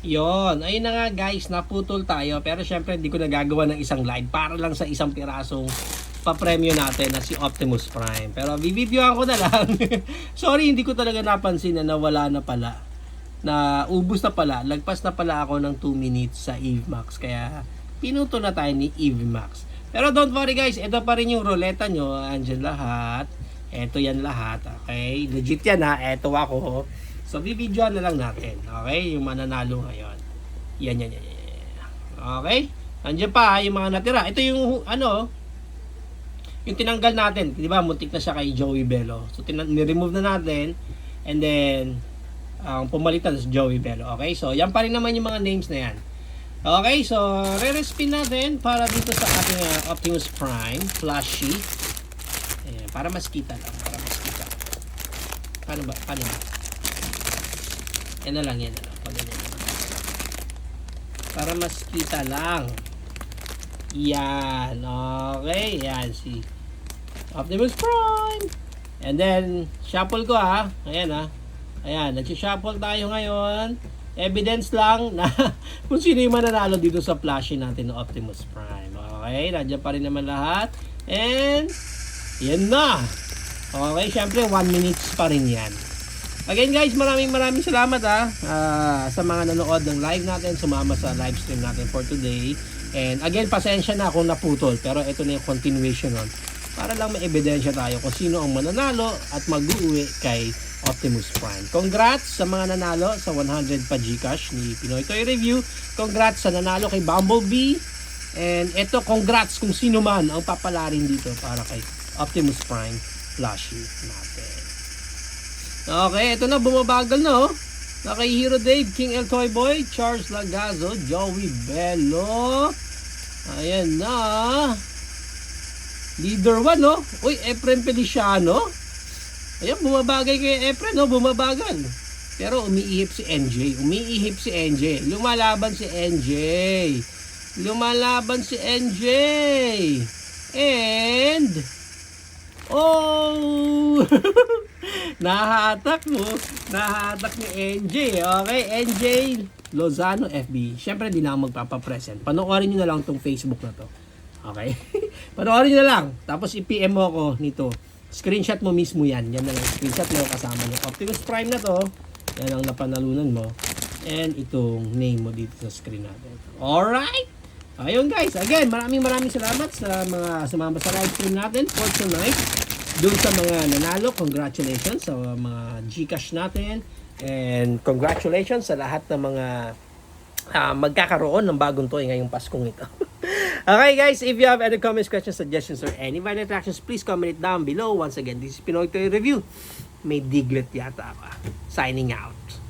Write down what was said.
Yon, ayun na nga guys, naputol tayo. Pero syempre hindi ko nagagawa ng isang live para lang sa isang pirasong papremyo natin na si Optimus Prime. Pero bibidyoan ko na lang. Sorry, hindi ko talaga napansin na nawala na pala. Na ubus na pala. Lagpas na pala ako ng 2 minutes sa Eve Max. Kaya pinuto na tayo ni Eve Max. Pero don't worry guys, ito pa rin yung ruleta nyo. Andyan lahat. Ito yan lahat. Okay? Legit yan ha. Ito ako. So, bibidyoan na lang natin. Okay? Yung mananalo ngayon. Yan, yan, yan, yan. Okay? Andiyan pa yung mga natira. Ito yung, ano, yung tinanggal natin. Di ba? Muntik na siya kay Joey Bello. So, ni-remove na natin. And then, ang pumalitan si Joey Bello. Okay? So, yan pa rin naman yung mga names na yan. Okay? So, re-respin natin para dito sa ating uh, Optimus Prime Flashy. Ayan, para mas kita lang. Para mas kita. Paano ba? Paano ba? Yan na lang, yan na lang. Pag ganyan naman. Para mas kita lang. Yan. Okay. Yan si Optimus Prime. And then, shuffle ko ha. Ayan ha. Ayan, nag-shuffle tayo ngayon. Evidence lang na kung sino yung mananalo dito sa plushie natin ng Optimus Prime. Okay, nandiyan pa rin naman lahat. And, yan na. Okay, syempre, 1 minutes pa rin yan. Again guys, maraming maraming salamat ha ah, sa mga nanood ng live natin, sumama sa live stream natin for today. And again, pasensya na kung naputol, pero ito na yung continuation nun. Para lang may ebidensya tayo kung sino ang mananalo at mag-uwi kay Optimus Prime. Congrats sa mga nanalo sa 100 pa Gcash ni Pinoy Toy Review. Congrats sa nanalo kay Bumblebee. And ito, congrats kung sino man ang papalarin dito para kay Optimus Prime plushie natin. Okay, ito na, bumabagal na oh. Na kay Hero Dave, King El Toy Boy, Charles Lagazo, Joey Bello. Ayan na. Leader 1, no? Uy, Efren Feliciano. Ayan, bumabagay kay Efren, no? Bumabagal. Pero umiihip si NJ. Umiihip si NJ. Lumalaban si NJ. Lumalaban si NJ. And... Oh! Nahatak mo. Nahatak ni NJ. Okay, NJ Lozano FB. Siyempre, di na ako magpapapresent. Panoorin nyo na lang tong Facebook na to. Okay? Panoorin nyo na lang. Tapos i-PM mo ako nito. Screenshot mo mismo yan. Yan na lang. Screenshot mo kasama yung Optimus Prime na to. Yan ang napanalunan mo. And itong name mo dito sa screen natin. Alright? Ayun guys, again, maraming maraming salamat sa mga sumama sa live stream natin for tonight. Doon sa mga nanalo, congratulations sa mga Gcash natin. And congratulations sa lahat ng mga ah, magkakaroon ng bagong toy ngayong Paskong ito. okay guys, if you have any comments, questions, suggestions, or any violent reactions, please comment it down below. Once again, this is Pinoy Toy Review. May diglet yata ako. Signing out.